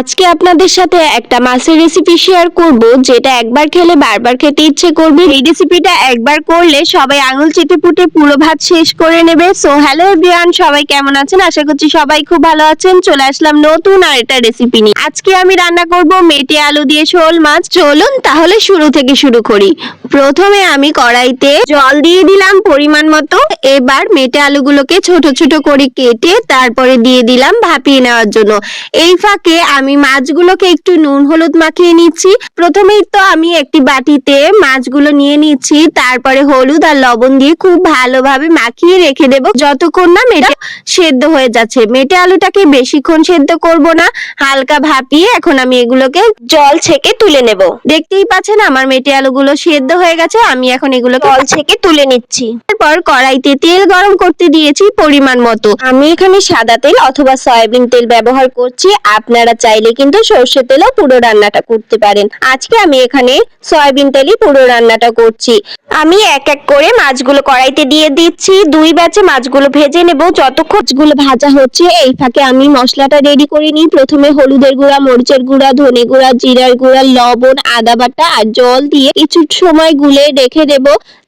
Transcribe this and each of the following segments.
আজকে আপনাদের সাথে একটা মাছের রেসিপি শেয়ার করব, যেটা একবার খেলে বারবার খেতে ইচ্ছে করবে। এই রেসিপিটা একবার করলে সবাই আঙুল চেটে পুটে পুরো ভাত শেষ করে নেবে। সো হ্যালো এভরিওয়ান সবাই কেমন আছেন? আশা করছি সবাই খুব ভালো আছেন। চলে আসলাম নতুন আর একটা রেসিপি নিয়ে। আজকে আমি রান্না করব মেটে আলু দিয়ে শোল মাছ। চলুন তাহলে শুরু থেকে শুরু করি। প্রথমে আমি কড়াইতে জল দিয়ে দিলাম পরিমাণ মতো। এবার মেটে আলুগুলোকে ছোট ছোট করে কেটে তারপরে দিয়ে দিলাম ভাপিয়ে নেওয়ার জন্য। এই ফাঁকে আমি মাছগুলোকে একটু নুন হলুদ মাখিয়ে নিচ্ছি। প্রথমেই তো আমি একটি বাটিতে মাছগুলো নিয়ে নিচ্ছি তারপরে হলুদ আর লবণ দিয়ে খুব ভালোভাবে মাখিয়ে রেখে দেব। যতক্ষণ না মেটে সেদ্ধ হয়ে যাচ্ছে। মেটে আলুটাকে বেশিক্ষণ সেদ্ধ করব না হালকা ভাপিয়ে এখন আমি এগুলোকে জল ছেঁকে তুলে নেব। দেখতেই পাচ্ছেন আমার মেটে আলুগুলো সেদ্ধ হয়ে গেছে আমি এখন এগুলোকে জল ছেঁকে তুলে নিচ্ছি। তারপর কড়াইতে তেল গরম করতে দিয়েছি পরিমাণ মতো। আমি এখানে সাদা তেল অথবা সয়াবিন তেল ব্যবহার করছি আপনারা চাইলে কিন্তু সর্ষে তেলও পুরো রান্নাটা করতে পারেন। আজকে আমি এখানে সয়াবিন তেলই পুরো রান্নাটা করছি। আমি এক এক করে মাছগুলো কড়াইতে দিয়ে দিচ্ছি। দুই ব্যাচে মাছগুলো ভেজে নেব। যতক্ষণ মাছগুলো ভাজা হচ্ছে, এই ফাঁকে আমি মশলাটা রেডি করে নিই। প্রথমে হলুদের গুঁড়া, মরিচের গুঁড়া, ধনে গুঁড়া, জিরার গুঁড়া, লবণ, আদা বাটা আর জল দিয়ে কিছু সময় গুলে রেখে দেব।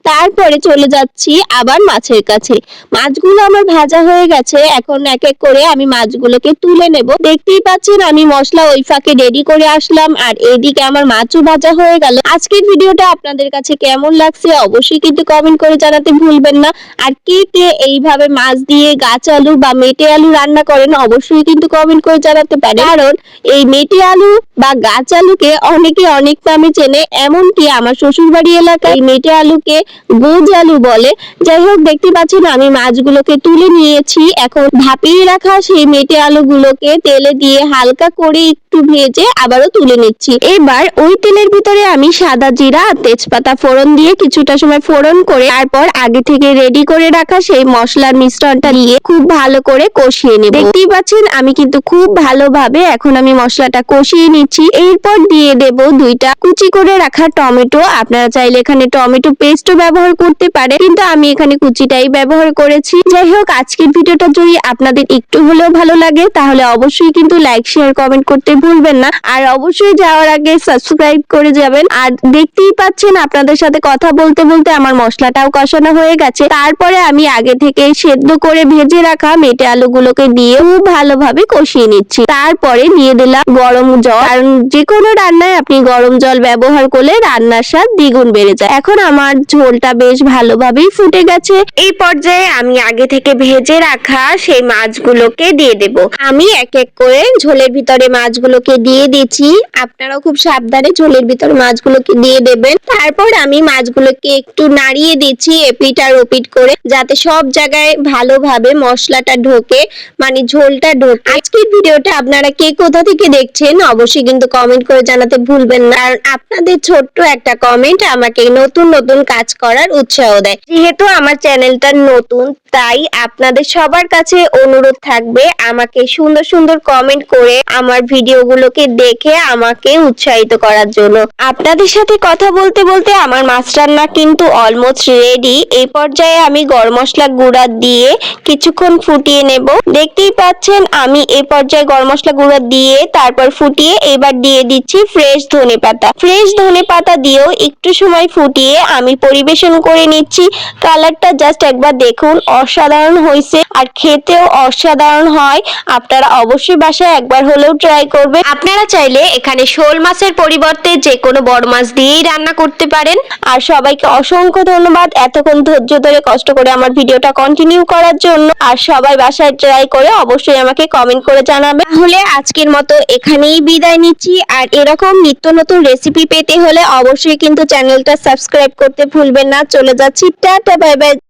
তারপরে চলে যাচ্ছি আবার মাছের কাছে। মাছগুলো আমার ভাজা হয়ে গেছে, এখন এক এক করে আমি মাছগুলোকে তুলে নেব। দেখতেই পাচ্ছেন আমি মশলা ওই ফাঁকে রেডি করে আসলাম, আর এদিকে আমার মাছও ভাজা হয়ে গেল। আজকের ভিডিওটা আপনাদের কাছে কেমন লাগছে অবশ্যই কিন্তু কমেন্ট করে জানাতে ভুলবেন না। আর কে কে এইভাবে মাছ দিয়ে গাছ আলু বা মেটে আলু রান্না করেন অবশ্যই কিন্তু কমেন্ট করে জানাতে পারেন। কারণ এই মেটে আলু বা গাছ আলুকে অনেকে অনেক নামে চেনে, এমনকি আমার শ্বশুর বাড়ি এলাকায় মেটে আলুকে গোজ আলু বলে যাই হোক দেখতে পাচ্ছেন আমি মাছগুলোকে তুলে নিয়েছি। এখন ভাপিয়ে রাখা সেই মেটে আলুগুলোকে তেলে দিয়ে হালকা করে একটু ভেজে আবারও তুলে নিচ্ছি। এবার ওই তেলের ভিতরে আমি সাদা জিরা, তেজপাতা ফোড়ন দিয়ে কিছুটা সময় ফোড়ন করে, তারপর আগে থেকে রেডি করে রাখা সেই মশলার মিশ্রণটা দিয়ে খুব ভালো করে কষিয়ে নেব। দেখতেই পাচ্ছেন, আমি কিন্তু খুব ভালোভাবে এখন আমি মশলাটা কষিয়ে নিচ্ছি। এরপর দিয়ে দেব দুইটা কুচি করে রাখা টমেটো। আপনারা চাইলে এখানে টমেটো পেস্টও ব্যবহার করতে পারে, কিন্তু আমি এখানে কুচিটাই ব্যবহার করেছি। যাই হোক আজকের ভিডিওটা যদি আপনাদের একটু হলেও ভালো লাগে, তাহলে অবশ্যই কিন্তু লাইক শেয়ার কমেন্ট করতে ভুলবেন না। আর অবশ্যই যাওয়ার আগে সাবস্ক্রাইব করে যাবেন। আর দেখতেই পাচ্ছেন, আপনাদের সাথে কথা বলতে বলতে আমার মশলাটাও কষানো হয়ে গেছে। তারপরে আমি আগে থেকে সেদ্ধ করে ভেজে রাখা মেটে আলুগুলোকে দিয়ে খুব ভালোভাবে কষিয়ে নিচ্ছি। তারপরে নিয়ে দিলাম গরম জল। কারণ যে কোনো রান্নায় আপনি গরম জল ব্যবহার করলে রান্নার স্বাদ দ্বিগুণ বেড়ে যায়। এখন আমার ঝোলটা বেশ ভালোভাবেই ফুটে গেছে। এই পর্যায়ে আমি আগে থেকে ভেজে রাখা সেই মাছগুলোকে দিয়ে দেব। আমি এক এক করে ঝোলের ভিতরে মাছগুলোকে দিয়ে দিচ্ছি। আপনারাও খুব সাবধানে ঝোলের ভিতরে মাছগুলোকে দিয়ে দেবেন। তারপর আমি মাছগুলোকে একটু নাড়িয়ে দিচ্ছি এপিট আর ওপিট করে, যাতে সব জায়গায় ভালোভাবে মশলাটা ঢোকে মানে ঝোলটা ঢোকে। আজকের ভিডিওটা আপনারা কে কোথা থেকে দেখছেন অবশ্যই কিন্তু কমেন্ট করে জানাতে ভুলবেন না। কারণ আপনাদের ছোট্ট একটা কমেন্ট আমাকে নতুন নতুন কাজ করার উৎসাহ দেয়। যেহেতু আমার চ্যানেলটা নতুন তাই আপনাদের সবার কাছে অনুরোধ থাকবে আমাকে সুন্দর সুন্দর কমেন্ট করে আমার ভিডিওগুলোকে দেখে আমাকে উৎসাহিত করার জন্য। আপনাদের সাথে কথা বলতে বলতে আমার মাছ রান্না কিন্তু অলমোস্ট রেডি এই পর্যায়ে আমি গরম মশলা গুঁড়া দিয়ে কিছুক্ষণ ফুটিয়ে নেব। দেখতেই পাচ্ছেন আমি এই পর্যায়ে গরম মশলা গুঁড়া দিয়ে তারপর ফুটিয়ে এবার দিয়ে দিচ্ছি ফ্রেশ ধনে পাতা। ফ্রেশ ধনে পাতা দিয়েও একটু সময় ফুটিয়ে আমি পরিবেশন করে নিচ্ছি। কালারটা জাস্ট একবার দেখুন অসাধারণ হয়েছে আর খেতেও অসাধারণ হয়। আপনারা অবশ্যই বাসায় একবার হলেও ট্রাই করবে আপনারা চাইলে এখানে শোল মাছের পরিবর্তে যে কোনো বড় মাছ দিয়েই রান্না করতে পারেন। আর সবাইকে অসংখ্য ধন্যবাদ এতক্ষণ ধৈর্য ধরে কষ্ট করে আমার ভিডিওটা কন্টিনিউ করার জন্য। আর সবাই বাসায় ট্রাই করে অবশ্যই আমাকে কমেন্ট করে জানাবে তাহলে আজকের মতো এখানেই বিদায় নিচ্ছি। আর এরকম নিত্য নতুন রেসিপি পেতে হলে অবশ্যই কিন্তু চ্যানেলটা সাবস্ক্রাইব করতে ভুলবেন না। চলে যাচ্ছি, টাটা বাই বাই